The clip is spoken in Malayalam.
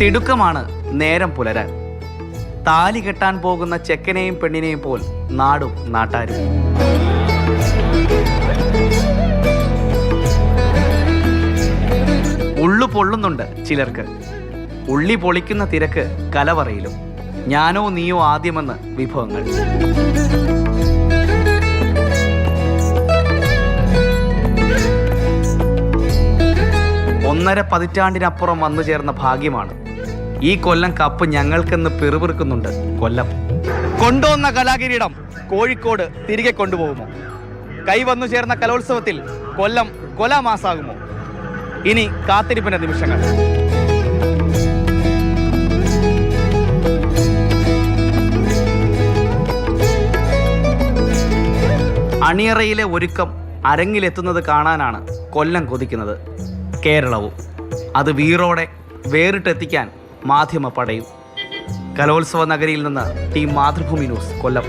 തിടുക്കമാണ് നേരം പുലരാൻ. താലി കെട്ടാൻ പോകുന്ന ചെക്കനെയും പെണ്ണിനെയും പോൽ നാടും നാട്ടാരും. ഉള്ളു പൊള്ളുന്നുണ്ട് ചിലർക്ക്. ഉള്ളി പൊളിക്കുന്ന തിരക്ക് കലവറയിലും. ഞാനോ നീയോ ആദ്യമെന്ന് വിഭവങ്ങൾ. ഒന്നര പതിറ്റാണ്ടിനപ്പുറം വന്നു ചേർന്ന ഭാഗ്യമാണ് ഈ കൊല്ലം കപ്പ് ഞങ്ങൾക്കെന്ന് പിറുപിറുക്കുന്നുണ്ട്. കൊല്ലം. കൊണ്ടുവന്ന കലാകിരീടം കോഴിക്കോട് തിരികെ കൊണ്ടുപോകുമോ? കൈ വന്നു ചേർന്ന കലോത്സവത്തിൽ കൊല്ലം കൊലാമാസാകുമോ? ഇനി കാത്തിരിപ്പിന്റെ നിമിഷങ്ങൾ. അണിയറയിലെ ഒരുക്കം അരങ്ങിലെത്തുന്നത് കാണാനാണ് കൊല്ലം കൊതിക്കുന്നത്. കേരളവും. അത് വീറോടെ വേറിട്ടെത്തിക്കാൻ മാധ്യമ പടയും. കലോത്സവ നഗരിയിൽ നിന്ന് ടീം മാതൃഭൂമി ന്യൂസ് കൊല്ലം.